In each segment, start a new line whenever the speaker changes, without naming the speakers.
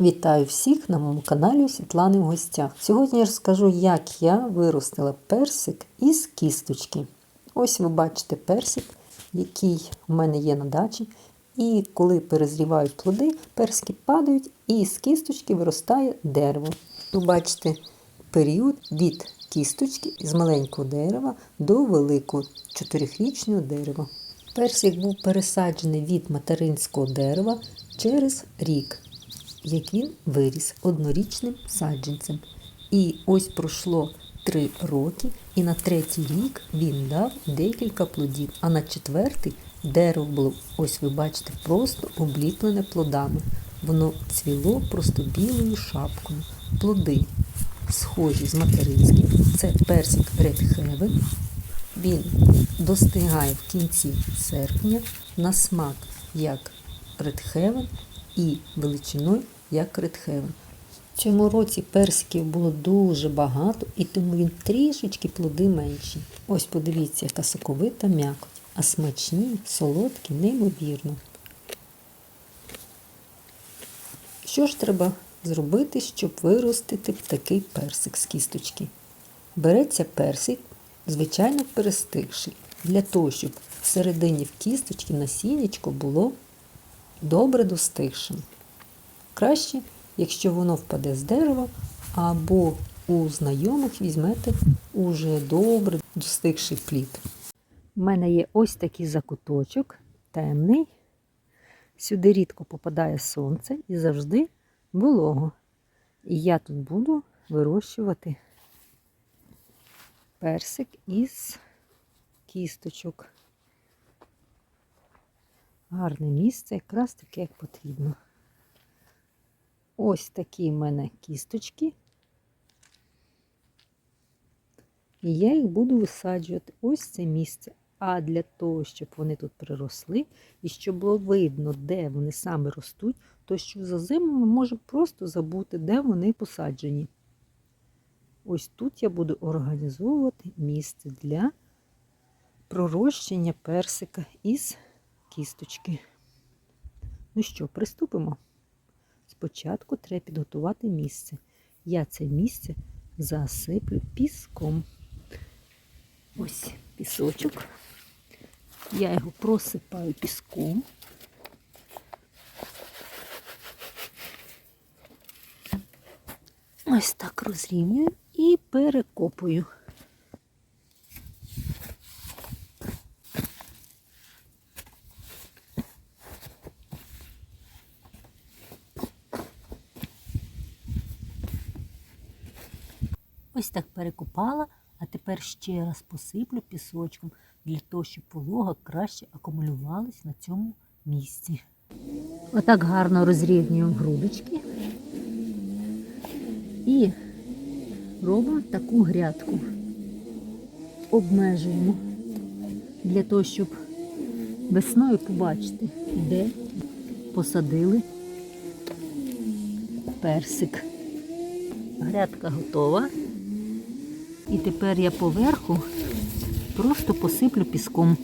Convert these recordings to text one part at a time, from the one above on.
Вітаю всіх на моєму каналі Світлани в гостях. Сьогодні я розкажу, як я виростила персик із кісточки. Ось ви бачите персик, який у мене є на дачі. І коли перезрівають плоди, персики падають і з кісточки виростає дерево. Ви бачите період від кісточки з маленького дерева до великого чотирихрічного дерева. Персик був пересаджений від материнського дерева через рік як він виріс однорічним саджанцем. І ось пройшло три роки, і на третій рік він дав декілька плодів, а на четвертий дерево було, ось ви бачите, просто обліплене плодами. Воно цвіло просто білою шапкою. Плоди схожі з материнським. Це персик Red Heaven. Він достигає в кінці серпня на смак як Red Heaven і величиною як Red В цьому році персиків було дуже багато, і тому він трішечки плоди менші. Ось подивіться, яка соковита м'якоть, а смачні, солодкі, неймовірно. Що ж треба зробити, щоб виростити такий персик з кісточки? Береться персик, звичайно, перестигший, для того, щоб всередині в кісточці насіннячко було добре достигшим. Краще, якщо воно впаде з дерева, або у знайомих візьмете уже добре достигший плід. У мене є ось такий закуточок, темний. Сюди рідко попадає сонце і завжди волого. І я тут буду вирощувати персик із кісточок. Гарне місце, якраз таке, як потрібно. Ось такі в мене кісточки. І я їх буду висаджувати ось це місце. А для того, щоб вони тут приросли, і щоб було видно, де вони саме ростуть, то що за зиму ми можемо просто забути, де вони посаджені. Ось тут я буду організовувати місце для пророщення персика із кісточки. Ну що, приступимо. Спочатку треба підготувати місце. Я це місце засиплю піском. Ось пісочок. Я його просипаю піском. Ось так розрівнюю і перекопую. Ось так перекопала, а тепер ще раз посиплю пісочком для того, щоб волога краще акумулювалась на цьому місці. Отак гарно розрівнюємо грудочки і робимо таку грядку. Обмежуємо для того, щоб весною побачити, де посадили персик. Грядка готова. І тепер я поверху просто посиплю піском.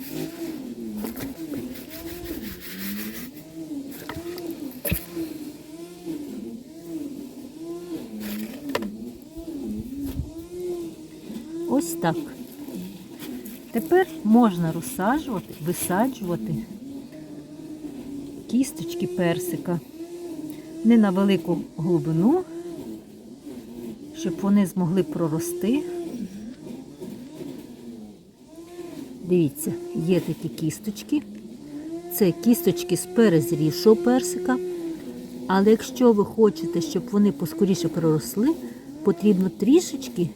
Ось так. Тепер можна розсаджувати, висаджувати кісточки персика не на велику глибину, щоб вони змогли прорости. Дивіться, є такі кісточки. Це кісточки з перезрівшого персика. Але якщо ви хочете, щоб вони поскоріше проросли, потрібно трішечки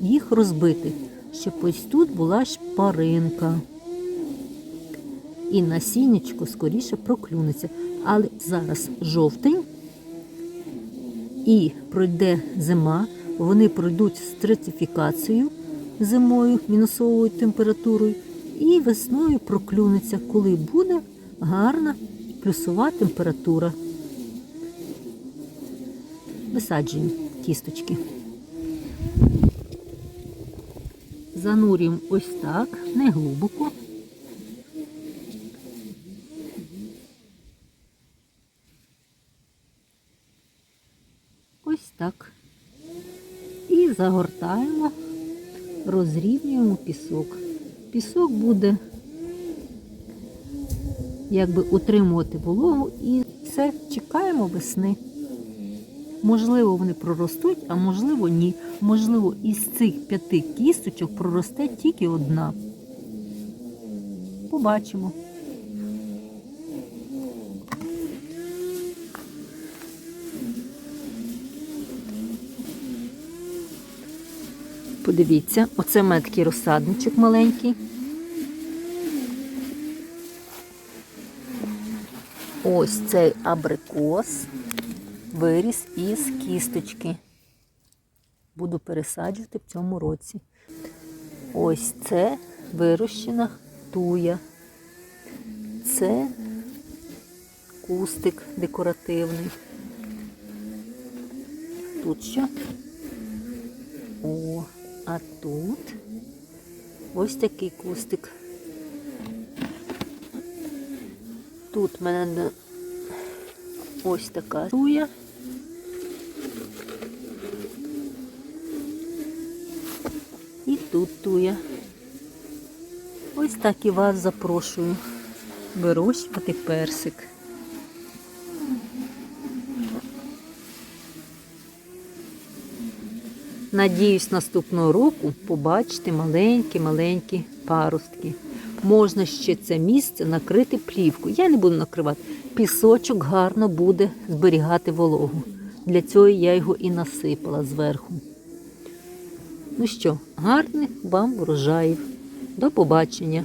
їх розбити, щоб ось тут була шпаринка. І насіннячко скоріше проклюнеться. Але зараз жовтень і пройде зима, вони пройдуть стратифікацію зимою, мінусовою температурою, і весною проклюнеться, коли буде гарна плюсова температура. Висаджуємо кісточки. Занурюємо ось так, не глибоко. Ось так. І загортаємо, розрівнюємо пісок. Пісок буде якби утримувати вологу і все, чекаємо весни. Можливо, вони проростуть, а можливо, ні. Можливо, із цих п'яти кісточок проросте тільки одна. Побачимо. Подивіться, оце в мене такий розсадничок маленький. Ось цей абрикос виріс із кісточки. Буду пересаджувати в цьому році. Ось це вирощена туя. Це кустик декоративний. Тут що? А тут ось такий кустик. Тут в мене ось така туя. І тут туя. Ось так і вас запрошую вирощувати персик. Надіюсь, наступного року побачити маленькі-маленькі паростки. Можна ще це місце накрити плівкою. Я не буду накривати. Пісочок гарно буде зберігати вологу. Для цього я його і насипала зверху. Ну що, гарних вам врожаїв. До побачення!